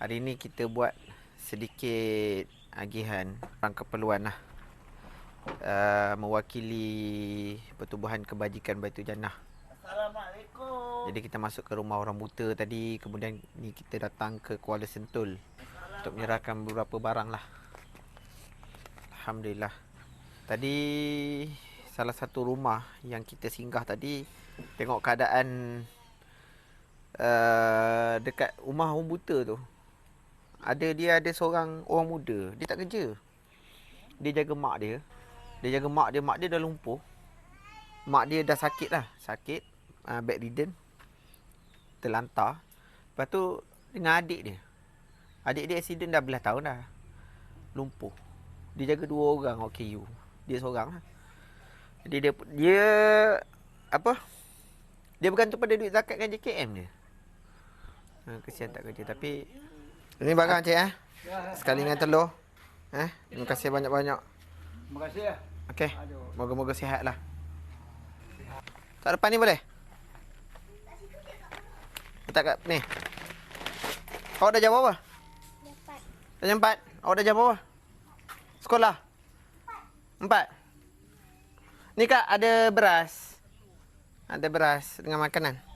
Hari ni kita buat sedikit agihan orang keperluan lah. Uh, mewakili Pertubuhan Kebajikan Baitul Jannah. Assalamualaikum. Jadi kita masuk ke rumah orang buta tadi, kemudian ni kita datang ke Kuala Sentul untuk menyerahkan beberapa barang lah. Alhamdulillah. Tadi salah satu rumah yang kita singgah tadi tengok keadaan uh, dekat rumah orang buta tu. Ada dia ada seorang orang muda, dia tak kerja. Dia jaga mak dia. Dia jaga mak dia, mak dia dah lumpuh. Mak dia dah sakit lah, sakit, uh, bedridden. Terlantar. Lepas tu dengan adik dia. Adik dia accident dah belah tahun dah. Lumpuh. Dia jaga dua orang OKU. Dia seorang lah. Jadi dia dia apa? Dia bergantung pada duit zakat dengan JKM dia. Ha, kesian tak kerja tapi ini barang cik eh. Sekali dengan telur. Eh, terima kasih banyak-banyak. Terima kasih ya. Okey. Moga-moga sihat lah. Tak depan ni boleh? Letak kat ni. Awak dah jam berapa? Dah jam 4. Awak dah jam berapa? Sekolah? Empat. Ni kak ada beras. Ada beras dengan makanan.